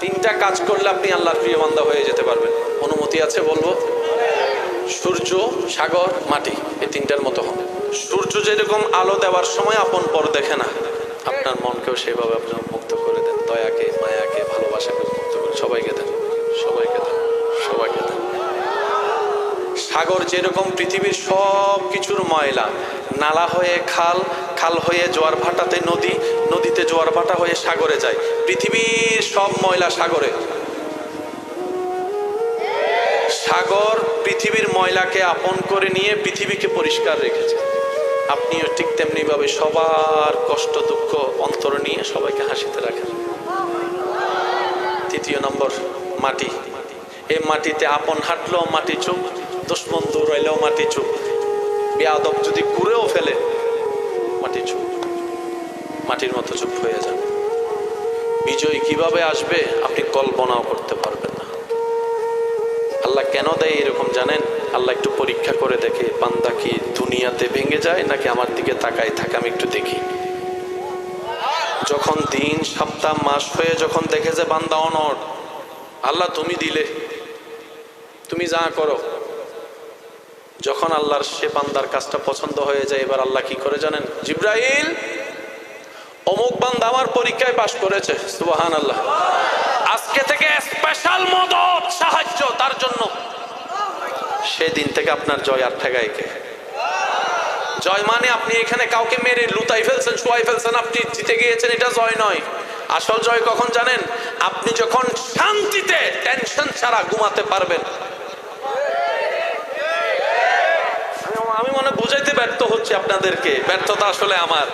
তিনটা কাজ করলে আপনি আল্লাহর প্রিয় বান্দা হয়ে যেতে পারবেন। অনুমতি আছে বলব? সূর্য, সাগর, মাটি, এই তিনটার মতো হন সূর্য যেরকম আলো দেওয়ার সময় আপন পর দেখে না। আপনার মনকেও সেভাবে আপনার মুক্ত করে দেন। দয়াকে, মায়াকে, ভালোবাসাকে মুক্ত করে সবাইকে দেন। সবাইকে দেন। সবাইকে দেন। সাগর যেরকম পৃথিবীর সব কিছুর ময়লা, নালা হয়ে খাল খাল হয়ে জোয়ার ভাটাতে নদী, নদীতে জোয়ার ভাটা হয়ে সাগরে যায়। পৃথিবীর সব ময়লা সাগরে। সাগর পৃথিবীর ময়লাকে আপন করে নিয়ে পৃথিবীকে পরিষ্কার রেখেছে। আপনিও ঠিক তেমনি ভাবে সবার কষ্ট, দুঃখ, অন্তর নিয়ে সবাইকে হাসিতে রাখেন। তৃতীয় নম্বর, মাটি। এই মাটিতে আপন হাঁটলেও মাটি চুপ, দুশ্মন দৌড়াইলেও মাটি চুপ। বেয়াদব যদি কুড়েও ফেলে মাটি চুপ মাটির মতো চুপ হয়ে যান বিজয় কীভাবে আসবে, আপনি কল্পনাও করতে পারবেন না। আল্লাহ কেন দেয় এরকম, জানেন? আল্লাহ একটু পরীক্ষা করে দেখে, বান্দা কি দুনিয়াতে ভেঙে যায়, নাকি আমার দিকে তাকায় থাকে, আমি একটু দেখি। যখন দিন, সপ্তাহ, মাস হয়ে যখন দেখে যে বান্দা অনর আল্লাহ তুমি দিলে। তুমি যা করো যখন আল্লাহর সে বান্দার কাজটা পছন্দ হয়ে যায়, এবার আল্লাহ কি করে জানেন? জিব্রাইল অমুক বান্দা আমার পরীক্ষায় পাশ করেছে। সুবাহান আল্লাহ আজকে থেকে স্পেশাল মদত, সাহায্য তার জন্য। সেদিন থেকে আপনার জয় আর ঠেকায় কে? জয় মানে আপনি এখানে কাউকে মেরে লুতাই ফেলছেন, শুয়াই ফেলছেন, আপনি জিতে গিয়েছেন, এটা জয় নয়। আসল জয় কখন জানেন? আপনি যখন শান্তিতে টেনশন ছাড়া ঘুমাতে পারবেন। আমি- মনে বুঝাইতে ব্যর্থ হচ্ছে আপনাদেরকে। ব্যর্থতা আসলে আমার।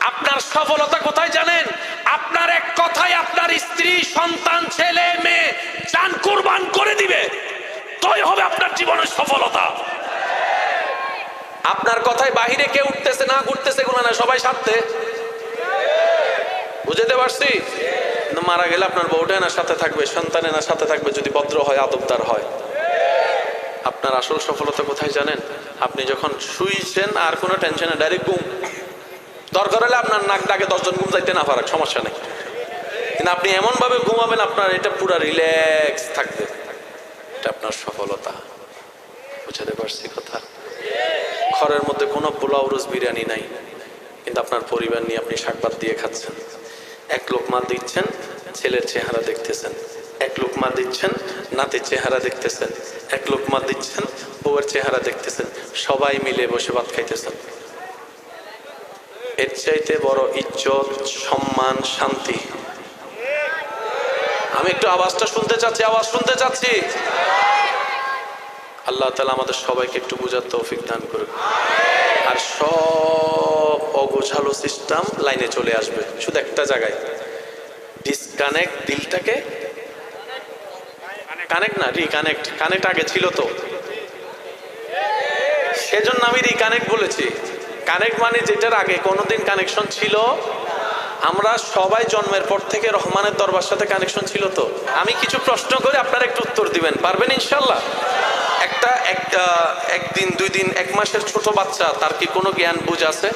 আপনার সফলতা কোথায় জানেন? আপনার এক কথায় আপনার স্ত্রী, সন্তান, ছেলে, মেয়ে চান কুরবান করে দিবে। তোই হবে আপনার জীবনের সফলতা। আপনার কথায় বাহিরে কেউ উঠতেছে, না ঘুরতেছে গুলো না সবাই সাথে বুঝাতে পারছি? মারা গেলে আপনার বউটা না সাথে থাকবে, সন্তানে না সাথে থাকবে, যদি ভদ্র হয়, আদবদার হয়। আপনার আসল সফলতা কোথায় জানেন? আপনি যখন শুইছেন আর কোনো টেনশনে ডাইরেক্ট ঘুম। দরকার হলে আপনার নাক ডাকে, দশজন ঘুম যাইতে না পারাক সমস্যা নেই। কিন্তু আপনি এমন ভাবে ঘুমাবেন, আপনার এটা পুরো রিল্যাক্স থাকবে। এটা আপনার সফলতা। বুঝাতে পারছি কথা? ঘরের মধ্যে কোনো পোলাও রোজ বিরিয়ানি নাই। কিন্তু আপনার পরিবার নিয়ে আপনি শাকবাদ দিয়ে খাচ্ছেন। এক লোক মা দিচ্ছেন, ছেলের চেহারা দেখতেছেন। এক লোক মা দিচ্ছেন নাতির চেহারা দেখতেছেন। এক লোক মা দিচ্ছেন, বউয়ের চেহারা দেখতেছেন। সবাই মিলে বসে ভাত খাইতেছেন। এর চাইতে বড় ইজ্জত, সম্মান, শান্তি। আমি একটু আওয়াজটা শুনতে চাচ্ছি, আওয়াজ শুনতে চাচ্ছি। আল্লাহ তালা আমাদের সবাইকে একটু বোঝার তৌফিক দান করুক। আর সব অগোছালো সিস্টেম লাইনে চলে আসবে। শুধু একটা জায়গায়। ডিসকানেক্ট দিলটাকে কানেক্ট না রিকানেক্ট কানেক্ট আগে ছিল তো। সেজন্য আমি রিকানেক্ট বলেছি। কানেক্ট মানে যেটার আগে কোনোদিন কানেকশন ছিল, আমরা সবাই জন্মের পর থেকে রহমানের দরবার সাথে কানেকশন ছিল তো। আমি কিছু প্রশ্ন করে আপনারা একটু উত্তর দিবেন। পারবেন ইনশাল্লাহ একটা একটা, একদিন, দুই দিন, এক মাসের ছোট বাচ্চা, তার কি কোনো জ্ঞান বুঝ আছে?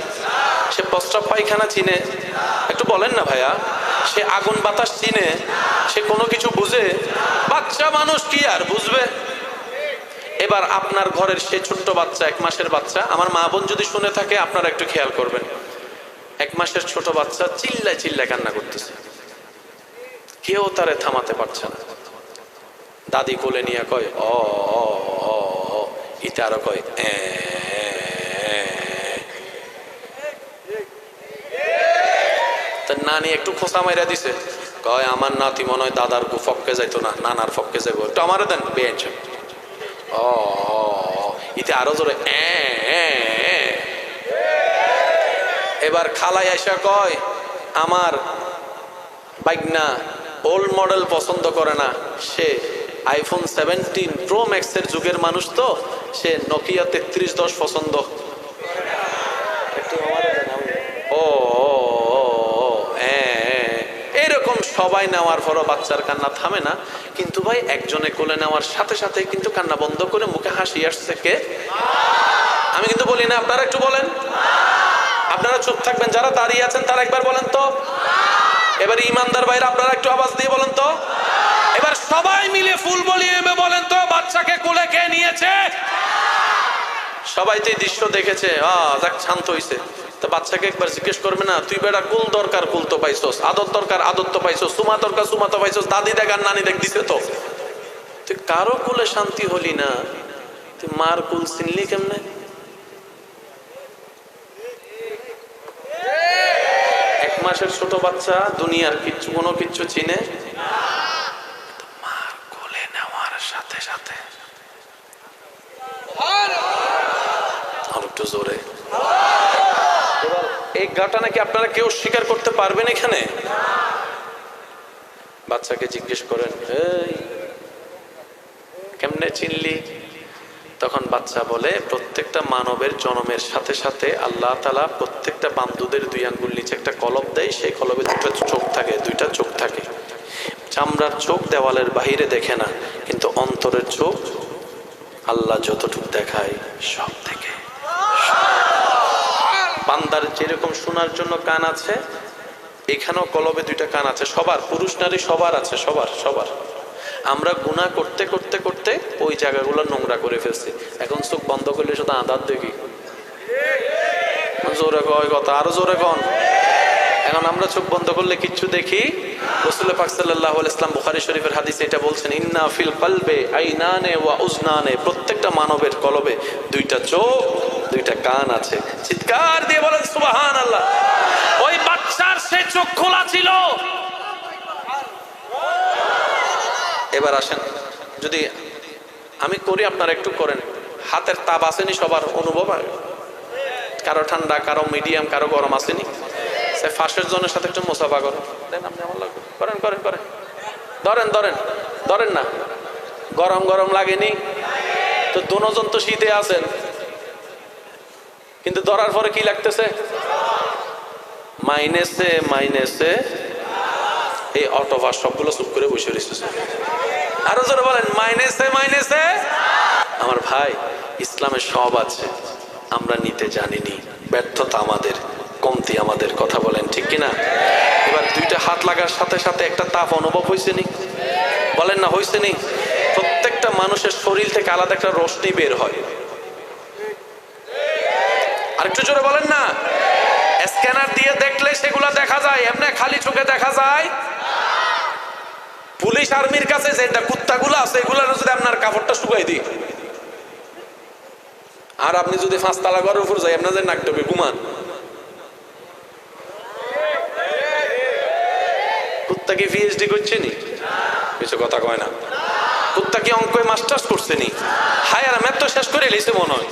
সে প্রস্তাব পায়খানা চিনে। একটু বলেন না ভাইয়া। সে আগুন বাতাস চিনে। সে কোনো কিছু বুঝে? বাচ্চা মানুষ কি আর বুঝবে? এবার আপনার ঘরের সে ছোট্ট বাচ্চা এক মাসের বাচ্চা আমার মা বোন যদি শুনে থাকে আপনারা একটু খেয়াল করবেন। এক মাসের ছোট বাচ্চা চিল্লায় চিল্লায় কান্না করতেছে। কেউ তারে থামাতে পারছে না। দাদি কোলে নিয়ে কয় অ। ইতে আরও কয় এ, এ, এ। তা নানি একটু খোসা মাইরা দিছে। কয় আমার নাতি মনে হয় দাদার ফককে যাইতো না নানার ফককে যাইবো। একটু আমারও দেন বেঞ্চ ও ইতে আরও জোরে। এবার খালাই আসা কয় আমার বাইকনা ওল্ড মডেল পছন্দ করে না। সে আইফোন সেভেন্টিন প্রো ম্যাক্সের যুগের মানুষ তো সে নকিয়া তেত্রিশ দশ পছন্দ। ও, ও, হ্যাঁ, হ্যাঁ। এরকম সবাই নেওয়ার পরও বাচ্চার কান্না থামে না। কিন্তু ভাই, একজনে কোলে নেওয়ার সাথে সাথে কিন্তু কান্না বন্ধ করে মুখে হাসি আসছে। কে? আমি কিন্তু বলি না, আপনারা একটু বলেন। আপনারা চুপ থাকবেন, যারা দাঁড়িয়ে আছেন তারা একবার বলেন তো। এবার ইমানদার ভাইরা, আপনারা একটু আওয়াজ দিয়ে বলেন তো। এবার সবাই মিলে ফুল বলিয়ে বলেন তো, বাচ্চাকে কোলে কে নিয়েছে? সবাই তো এই দৃশ্য দেখেছে। আহ, যাক, শান্ত হইছে। তো বাচ্চাকে একবার জিজ্ঞেস করবে, না, তুই বেটা কুল দরকার কুল তো পাইছস? আদর দরকার আদর তো পাইছস? সুমা দরকার সুমা তো পাইছস? দাদি দেখ আর নানি দেখ দিছে তো। তুই কারও কুলে শান্তি হলি না, তুই মার কুল চিনলি কেমনে? এক মাসের ছোট বাচ্চা, দুনিয়ার কিচ্ছু, কোনো কিচ্ছু চিনে। মার কোলে নেওয়ার সাথে সাথে। আর একটু জোরে। এই গাটা নাকি আপনারা কেউ স্বীকার করতে পারবেন এখানে? বাচ্চাকে জিজ্ঞেস করেন কেমনে চিনলি? তখন বাচ্চা বলে, প্রত্যেকটা মানবের জন্মের সাথে সাথে আল্লাহ তালা প্রত্যেকটা বান্ধুদের দুই আঙ্গুল নিচে একটা কলব দেয়, সেই কলবে দুটো চোখ থাকে, দুইটা চোখ থাকে। চামড়ার চোখ দেওয়ালের বাহিরে দেখে না, কিন্তু অন্তরের চোখ আল্লাহ যতটুক দেখায় সব থেকে বান্দার যেরকম শোনার জন্য কান আছে, এখানেও কলবে দুইটা কান আছে। সবার, পুরুষ নারী সবার আছে, সবার সবার। আমরা গুণা করতে করতে করতে ওই জায়গাগুলো নোংরা করে ফেলছি। এখন চোখ বন্ধ করলে শুধু আদার দেখি। জোরে কথা, আরও জোরে কন। এখন আমরা চোখ বন্ধ করলে কিচ্ছু দেখি? এবার আসেন, যদি আমি করি, আপনারা একটু করেন। হাতের তাপ আসেনি সবার অনুভব? কারও ঠান্ডা, কারও মিডিয়াম, কারও গরম আসেনি? সে ফাঁসের জনের সাথে একটু মোসাফা করো। দেন আপনি আমার লাগবে করেন করেন করেন। ধরেন ধরেন ধরেন না। গরম গরম লাগেনি। তো দুজন তো শীতে আছেন। কিন্তু ধরার পরে কি লাগতেছে? মাইনেসে মাইনেসে এই অটোভার সবগুলো চুপ করে বসে রয়েছে আরও জোরে বলেন, মাইনেসে মাইনেসে? আমার ভাই, ইসলামের সব আছে। আমরা নিতে জানিনি। ব্যর্থতা আমাদের। কমতি আমাদের কথা বলেন, ঠিক কিনা? এবার দুইটা হাত লাগার সাথে সাথে একটা তাপ অনুভব হয়েছে নি? বলেন না, হয়েছে প্রত্যেকটা মানুষের শরীর থেকে আলাদা একটা রশ্মি বের হয়। আরেকটু জোরে বলেন না। স্ক্যানার দিয়ে দেখলে সেগুলো দেখা যায়, এমনি খালি চোখে দেখা যায়। পুলিশ আর্মির কাছে যেটা কুত্তাগুলো আছে, এগুলোর যদি আপনার কাপড়টা শুকাই দিই। আর আপনি যদি পাঁচতলা ঘরের উপর যাই আপনার যে নাক ডবে, ঘুমান। কুত্তা কি পিএইচডি করছে নি? কিছু কথা কয় না। কুত্তা কি অঙ্কে মাস্টার্স করছে নি? হায়ার ম্যাথ তো শেষ করে লিছে মনে হয়।